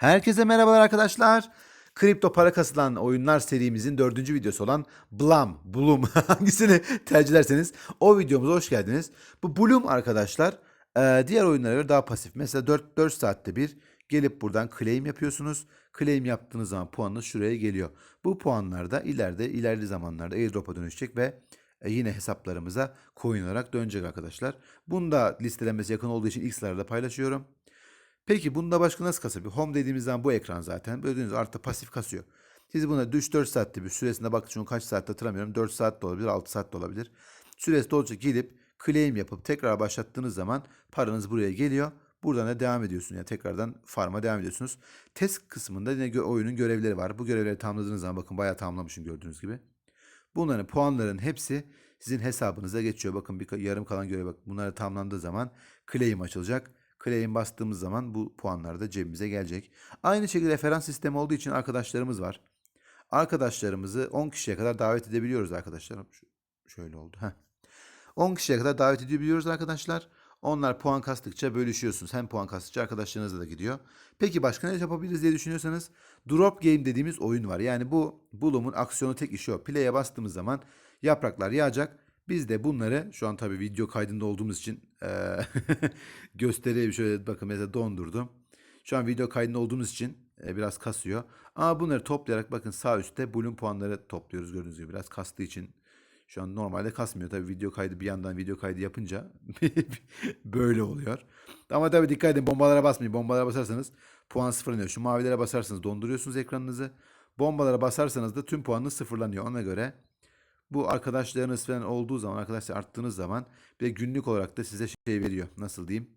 Herkese merhabalar arkadaşlar. Kripto para kasılan oyunlar serimizin dördüncü videosu olan Blam, Bloom hangisini tercih ederseniz o videomuza hoş geldiniz. Bu Bloom arkadaşlar e, diğer oyunlara göre daha pasif. Mesela 4, 4 saatte bir gelip buradan claim yapıyorsunuz. Claim yaptığınız zaman puanınız şuraya geliyor. Bu puanlar da ileride ilerli zamanlarda airdrop'a dönüşecek ve e, yine hesaplarımıza coin olarak dönecek arkadaşlar. Bunu da listelenmesi yakın olduğu için ilk sırada paylaşıyorum. Peki bunda başka nasıl kasabilir? Home dediğimiz zaman bu ekran zaten. Gördüğünüz artı pasif kasıyor. Siz buna 3-4 saatte bir süresine bakın çünkü kaç saatte hatırlamıyorum. 4 saat de olabilir, 6 saat de olabilir. Süresi dolunca gelip claim yapıp tekrar başlattığınız zaman paranız buraya geliyor. Buradan da devam ediyorsunuz. Yani tekrardan farma devam ediyorsunuz. Test kısmında yine oyunun görevleri var. Bu görevleri tamamladığınız zaman bakın bayağı tamamlamışım gördüğünüz gibi. Bunların puanların hepsi sizin hesabınıza geçiyor. Bakın bir yarım kalan görev bak. Bunları tamamlandığı zaman claim açılacak. Claim bastığımız zaman bu puanlar da cebimize gelecek. Aynı şekilde referans sistemi olduğu için arkadaşlarımız var. Arkadaşlarımızı 10 kişiye kadar davet edebiliyoruz arkadaşlarım. Şu- Şöyle oldu. Heh. 10 kişiye kadar davet edebiliyoruz arkadaşlar. Onlar puan kastıkça bölüşüyorsunuz. Hem puan kastıkça arkadaşlarınızla da gidiyor. Peki başka ne yapabiliriz diye düşünüyorsanız drop game dediğimiz oyun var. Yani bu Bloom'un aksiyonu tek işi o. Play'e bastığımız zaman yapraklar yağacak. Biz de bunları şu an tabii video kaydında olduğumuz için eee göstereyim. Şöyle bakın mesela dondurdum. Şu an video kaydında olduğumuz için e, biraz kasıyor. Ama bunları toplayarak bakın sağ üstte Bloom puanları topluyoruz gördüğünüz gibi. Biraz kastığı için şu an normalde kasmıyor. Tabii video kaydı bir yandan video kaydı yapınca böyle oluyor. Ama tabii dikkat edin bombalara basmayın. Bombalara basarsanız puan sıfırlanıyor. Şu mavilere basarsanız donduruyorsunuz ekranınızı. Bombalara basarsanız da tüm puanınız sıfırlanıyor. Ona göre bu arkadaşlarınız falan olduğu zaman arkadaşlar arttığınız zaman de günlük olarak da size şey veriyor. Nasıl diyeyim?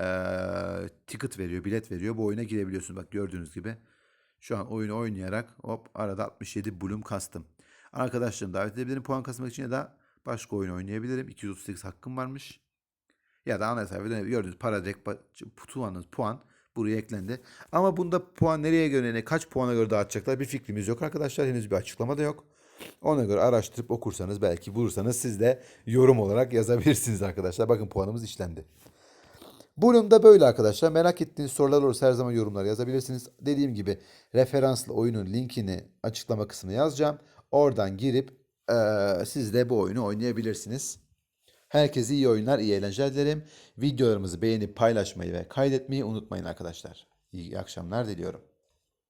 Ee, ticket veriyor, bilet veriyor. Bu oyuna girebiliyorsunuz. Bak gördüğünüz gibi. Şu an oyunu oynayarak hop arada 67 bloom kastım. Arkadaşlarım davet edebilirim puan kasmak için ya da başka oyun oynayabilirim. 238 hakkım varmış. Ya da ana dönebilir. Gördüğünüz para direkt puanınız puan buraya eklendi. Ama bunda puan nereye göre kaç puana göre dağıtacaklar bir fikrimiz yok arkadaşlar. Henüz bir açıklama da yok. Ona göre araştırıp okursanız belki bulursanız siz de yorum olarak yazabilirsiniz arkadaşlar. Bakın puanımız işlendi. Bölüm de böyle arkadaşlar. Merak ettiğiniz sorular olursa her zaman yorumlara yazabilirsiniz. Dediğim gibi referanslı oyunun linkini açıklama kısmına yazacağım. Oradan girip eee, siz de bu oyunu oynayabilirsiniz. Herkese iyi oyunlar, iyi eğlenceler dilerim. Videolarımızı beğenip paylaşmayı ve kaydetmeyi unutmayın arkadaşlar. İyi akşamlar diliyorum.